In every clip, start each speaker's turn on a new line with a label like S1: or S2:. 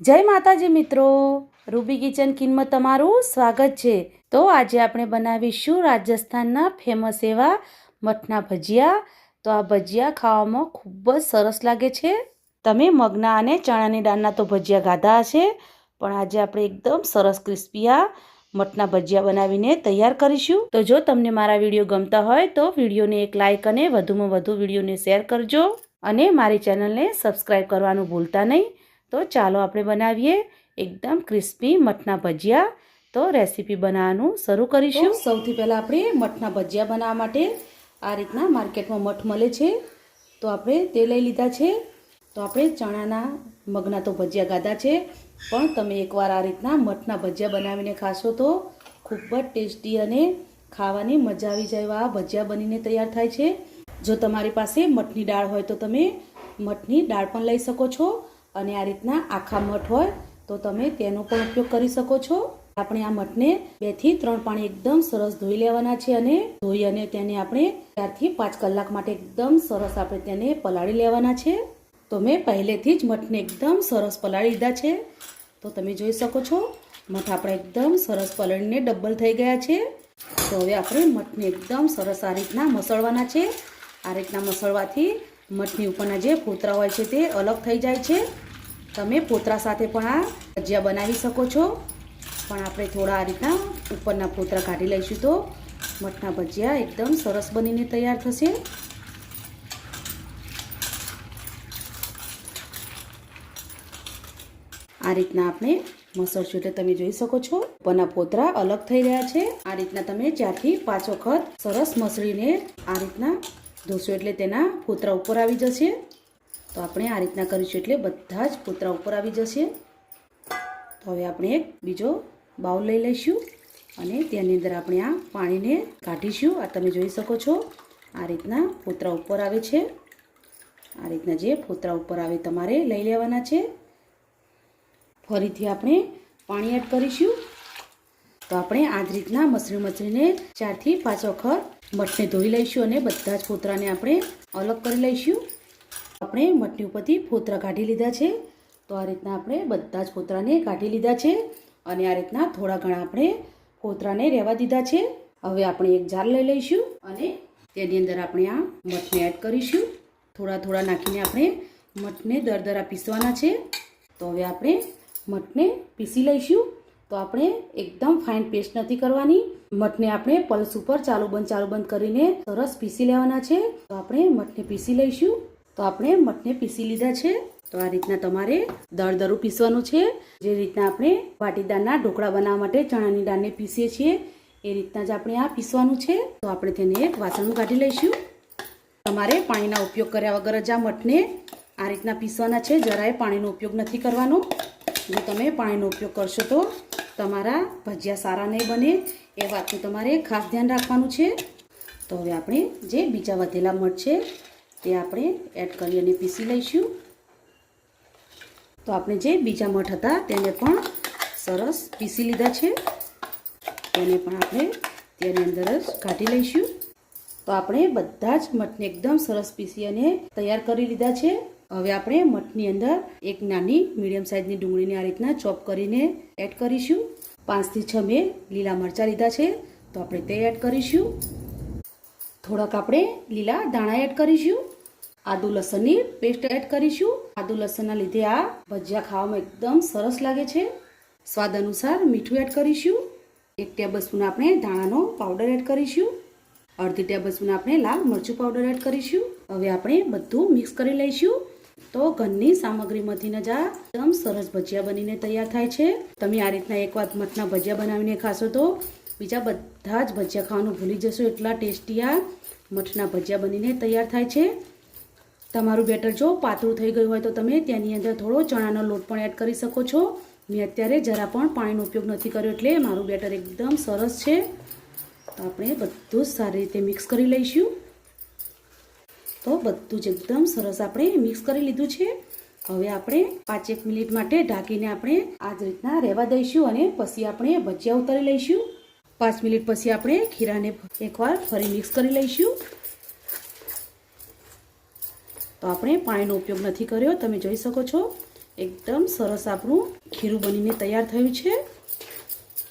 S1: જય માતાજી મિત્રો. રૂબી કિચન કિનમાં તમારું સ્વાગત છે. તો આજે આપણે બનાવીશું રાજસ્થાનના ફેમસ એવા મઠના ભજીયા. તો આ ભજીયા ખાવામાં ખૂબ જ સરસ લાગે છે. તમે મગના અને ચણાની દાળના તો ભજીયા ગાધા હશે. પણ આજે આપણે એકદમ સરસ ક્રિસ્પી મઠના ભજીયા બનાવીને તૈયાર કરીશું. તો જો તમને મારા વીડિયો ગમતા હોય તો વિડીયોને એક લાઇક અને વધુમાં વધુ વિડીયોને શેર કરજો. અને મારી ચેનલને સબસ્ક્રાઈબ કરવાનું ભૂલતા નહીં. તો ચાલો આપણે બનાવીએ એકદમ ક્રિસ્પી મઠના ભજીયા. તો રેસીપી બનાવવાનું શરૂ કરીશું. સૌથી પહેલાં આપણે મઠના ભજીયા બનાવવા માટે આ રીતના માર્કેટમાં મઠ મળે છે. તો આપણે તે લઈ લીધા છે. તો આપણે ચણાના મગના તો ભજીયા ગાધા છે. પણ તમે એકવાર આ રીતના મઠના ભજીયા બનાવીને ખાશો તો ખૂબ જ ટેસ્ટી અને ખાવાની મજા આવી જાય એવા આ ભજીયા બનીને તૈયાર થાય છે. જો તમારી પાસે મઠની દાળ હોય તો તમે મઠની દાળ પણ લઈ શકો છો. અને આ રીતના આખા મઠ હોય તો તમે તેનો પણ ઉપયોગ કરી શકો છો. આપણે આ મઠને બેથી ત્રણ પાણી એકદમ સરસ ધોઈ લેવાના છે અને ધોઈ અને તેને આપણે ચારથી પાંચ કલાક માટે એકદમ સરસ આપણે તેને પલાળી લેવાના છે. તો મેં પહેલેથી જ મઠને એકદમ સરસ પલાળી લીધા છે. તો તમે જોઈ શકો છો, મઠ આપણે એકદમ સરસ પલાળીને ડબલ થઈ ગયા છે. તો હવે આપણે મઠને એકદમ સરસ આ રીતના મસળવાના છે. આ રીતના મસળવાથી મઠની ઉપરના જે ફોતરા હોય છે તે અલગ થઈ જાય છે. તમે પોતરા સાથે પણ આ ભજીયા બનાવી શકો છો. પણ આપણે થોડા આ રીતના ઉપરના પોતરા કાઢી લઈશું તો મઠના ભજીયા એકદમ સરસ બનીને તૈયાર થશે. આ રીતના આપણે મસળશું એટલે તમે જોઈ શકો છો. ઉપરના પોતરા અલગ થઈ રહ્યા છે. આ રીતના તમે ચારથી પાંચ વખત સરસ મસળીને આ રીતના ધોશો એટલે તેના પોતરા ઉપર આવી જશે. તો આપણે આ રીતના કરીશું એટલે બધા જ ફોતરા ઉપર આવી જશે. તો હવે આપણે એક બીજો બાઉલ લઈ લઈશું અને તેની અંદર આપણે આ પાણીને કાઢીશું. આ તમે જોઈ શકો છો, આ રીતના ફોતરા ઉપર આવે છે. આ રીતના જે ફોતરા ઉપર આવે તમારે લઈ લેવાના છે. ફરીથી આપણે પાણી એડ કરીશું. તો આપણે આ જ રીતના મસરી મસરીને ચારથી પાંચ વખત મઠને ધોઈ લઈશું અને બધા જ ફોતરાને આપણે અલગ કરી લઈશું. આપણે મઠની ઉપરથી ફોતરા કાઢી લીધા છે. તો આ રીતના આપણે બધા જ ફોતરાને કાઢી લીધા છે અને આ રીતના થોડા ઘણા આપણે ફોતરાને રહેવા દીધા છે. હવે આપણે એક જાર લઈ લઈશું અને તેની અંદર આપણે આ મઠને એડ કરીશું. થોડા થોડા નાખીને આપણે મઠને દરદરા પીસવાના છે. તો હવે આપણે મઠને પીસી લઈશું. તો આપણે એકદમ ફાઇન પેસ્ટ નથી કરવાની. મઠને આપણે પલ્સ ઉપર ચાલુ બંધ ચાલુ બંધ કરીને સરસ પીસી લેવાના છે. તો આપણે મઠને પીસી લઈશું. તો આપણે મઠને પીસી લીધા છે. તો આ રીતના તમારે દરદરું પીસવાનું છે. જે રીતના આપણે વાટીદારના ઢોકળા બનાવવા માટે ચણાની દાળને પીસીએ છીએ, એ રીતના જ આપણે આ પીસવાનું છે. તો આપણે તેને એક વાસણમાં કાઢી લઈશું. તમારે પાણીના ઉપયોગ કર્યા વગર જ આ મઠને આ રીતના પીસવાના છે. જરાય પાણીનો ઉપયોગ નથી કરવાનો. જો તમે પાણીનો ઉપયોગ કરશો તો તમારા ભજીયા સારા નહીં બને. એ વાતનું તમારે ખાસ ધ્યાન રાખવાનું છે. તો હવે આપણે જે બીજા વધેલા મઠ છે તે આપણે એડ કરી અને પીસી લઈશું. તો આપણે જે બીજા મઠ હતા તેને પણ સરસ પીસી લીધા છે. તેને પણ આપણે તેની અંદર જ કાઢી લઈશું. તો આપણે બધા જ મઠને એકદમ સરસ પીસી અને તૈયાર કરી લીધા છે. હવે આપણે મઠની અંદર એક નાની મીડિયમ સાઇઝની ડુંગળીને આ રીતના ચોપ કરીને એડ કરીશું. પાંચથી છ મેં લીલા મરચાં લીધા છે. તો આપણે તે એડ કરીશું. થોડાક આપણે લીલા દાણા એડ કરીશું. આદુ લસણની પેસ્ટ એડ કરીશું. આદુ લસણના લીધે આ ભજીયા ખાવામાં એકદમ સરસ લાગે છે. સ્વાદ અનુસાર મીઠું એડ કરીશું. એક ટેબલ આપણે ધાણાનો પાવડર એડ કરીશું. અડધી ટેબલ સ્પૂન આપણે લાલ મરચું પાવડર એડ કરીશું. હવે આપણે બધું મિક્સ કરી લઈશું. તો ઘરની સામગ્રીમાંથી જ આ એકદમ સરસ ભજીયા બનીને તૈયાર થાય છે. તમે આ રીતના એક વાત મઠના ભજીયા બનાવીને ખાશો તો બીજા બધા જ ભજીયા ખાવાનું ભૂલી જશો. એટલા ટેસ્ટી આ મઠના ભજીયા બનીને તૈયાર થાય છે. તમારું બેટર જો પાતળું થઈ ગયું હોય તો તમે તેની અંદર થોડો ચણાનો લોટ પણ એડ કરી શકો છો. મેં અત્યારે જરા પણ પાણીનો ઉપયોગ નથી કર્યો એટલે મારું બેટર એકદમ સરસ છે. તો આપણે બધું જ સારી રીતે મિક્સ કરી લઈશું. તો બધું જ એકદમ સરસ આપણે મિક્સ કરી લીધું છે. હવે આપણે પાંચેક મિનિટ માટે ઢાંકીને આપણે આ જ રીતના રહેવા દઈશું અને પછી આપણે ભજીયા ઉતારી લઈશું. પાંચ મિનિટ પછી આપણે ખીરાને એકવાર ફરી મિક્સ કરી લઈશું. તો આપણે પાણીનો ઉપયોગ નથી કર્યો, તમે જોઈ શકો છો, એકદમ સરસ આપણું ખીરું બનીને તૈયાર થયું છે.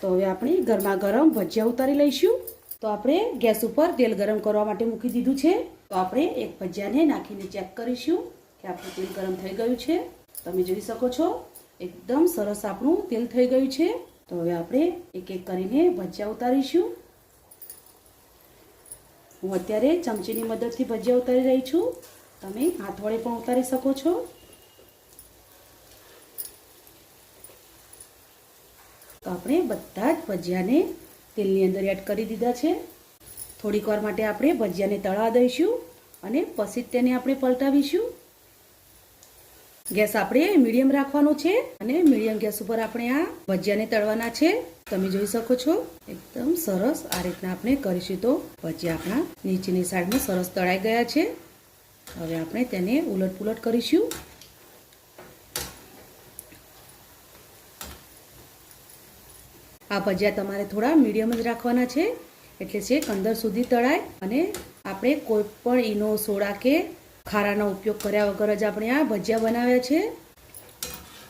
S1: તો હવે આપણે ગરમા ગરમ ભજીયા ઉતારી લઈશું. તો આપણે ગેસ ઉપર તેલ ગરમ કરવા માટે મૂકી દીધું છે. તો આપણે એક ભજીયાને નાખીને ચેક કરીશું કે આપણું તેલ ગરમ થઈ ગયું છે. તમે જોઈ શકો છો, એકદમ સરસ આપણું તેલ થઈ ગયું છે. તો હવે આપણે એક એક કરીને ભજીયા ઉતારીશું. હું અત્યારે ચમચીની મદદથી ભજીયા ઉતારી રહી છું. તમે હાથ વડે પણ ઉતારી શકો છો. તો આપણે બધા જ ભજીયાને તેલની અંદર એડ કરી દીધા છે. થોડીક વાર માટે આપણે ભજીયાને તળવા દઈશું અને પછી તેને આપણે પલટાવીશું. ગેસ આપણે મીડિયમ રાખવાનો છે અને મીડિયમ ગેસ ઉપર આપણે આ ભજીયાને તળવાના છે. તમે જોઈ શકો છો, એકદમ સરસ આ રીતના આપણે કરીશું તો ભજીયા આપણા નીચેની સાઈડમાં સરસ તળાઈ ગયા છે. હવે આપણે તેને ઉલટ પુલટ કરીશું. આ ભજીયા તમારે થોડા મીડિયમ જ રાખવાના છે, એટલે છે કંદર સુધી તળાય અને આપણે કોઈ પણ ઈનો સોડા કે ખારાનો ઉપયોગ કર્યા વગર જ આપણે આ ભજીયા બનાવ્યા છે.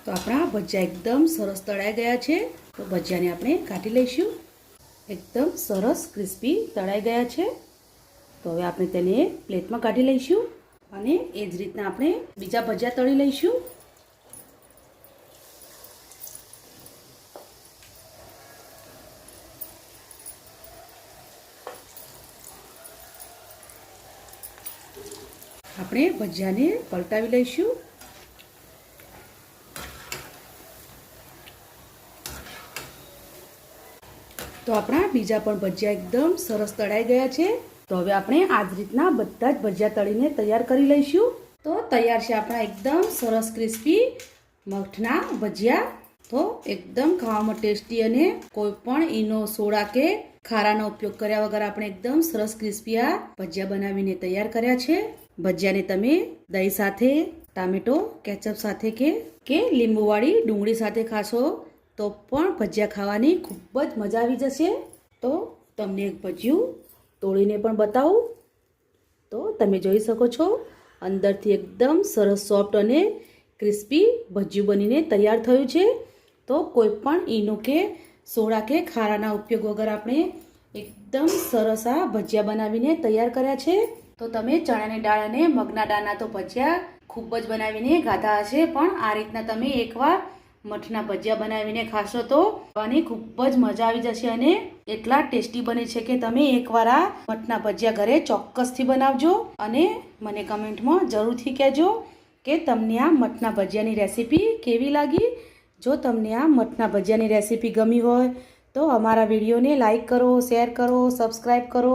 S1: તો આપણા ભજીયા એકદમ સરસ તળાઈ ગયા છે. તો ભજીયાને આપણે કાઢી લઈશું. એકદમ સરસ ક્રિસ્પી તળાઈ ગયા છે. તો હવે આપણે તેને પ્લેટમાં કાઢી લઈશું અને એ જ રીતના આપણે બીજા ભજીયા તળી લઈશું. આપણે ભજીયાને પલટાવી લઈશું. તો આપણા બીજા પણ ભજીયા એકદમ સરસ તળાઈ ગયા છે. તો હવે આપણે આ જ રીતના બધા જ ભજીયા તળીને તૈયાર કરી લઈશું. તો તૈયાર છે આપણા એકદમ સરસ ક્રિસ્પી મઠના ભજીયા. તો એકદમ ખાવામાં ટેસ્ટી અને કોઈ પણ ઈનો સોડા કે ખારાનો ઉપયોગ કર્યા વગર આપણે એકદમ સરસ ક્રિસ્પી આ ભજીયા બનાવીને તૈયાર કર્યા છે. ભજીયાને તમે દહીં સાથે, ટામેટો, કેચઅપ સાથે કે કે લીંબુવાળી ડુંગળી સાથે ખાશો, તો પણ ભજીયા ખાવાની ખૂબ જ મજા આવી જશે. તો તમને એક ભજીયું તોડીને પણ બતાવું. તો તમે જોઈ શકો છો, અંદરથી એકદમ સરસ સોફ્ટ અને ક્રિસ્પી ભજીયું બનીને તૈયાર થયું છે. તો કોઈ પણ ઈનો કે સોડા કે ખારાના ઉપયોગ વગર આપણે એકદમ સરસ આ ભજીયા બનાવીને તૈયાર કર્યા છે. તો તમે ચણાની દાળ અને મગના દાળના તો ભજીયા ખૂબ જ બનાવીને ગાધા હશે, પણ આ રીતના તમે એકવાર મઠના ભજીયા બનાવીને ખાશો તો અને ખૂબ જ મજા આવી જશે અને એટલા ટેસ્ટી બને છે કે તમે એકવાર આ મઠના ભજીયા ઘરે ચોક્કસથી બનાવજો અને મને કમેન્ટમાં જરૂરથી કહેજો કે તમને આ મઠના ભજીયાની રેસીપી કેવી લાગી. જો તમને આ મઠના ભજીયાની રેસીપી ગમી હોય તો અમારા વિડીયોને લાઈક કરો, શેર કરો, સબસ્ક્રાઈબ કરો.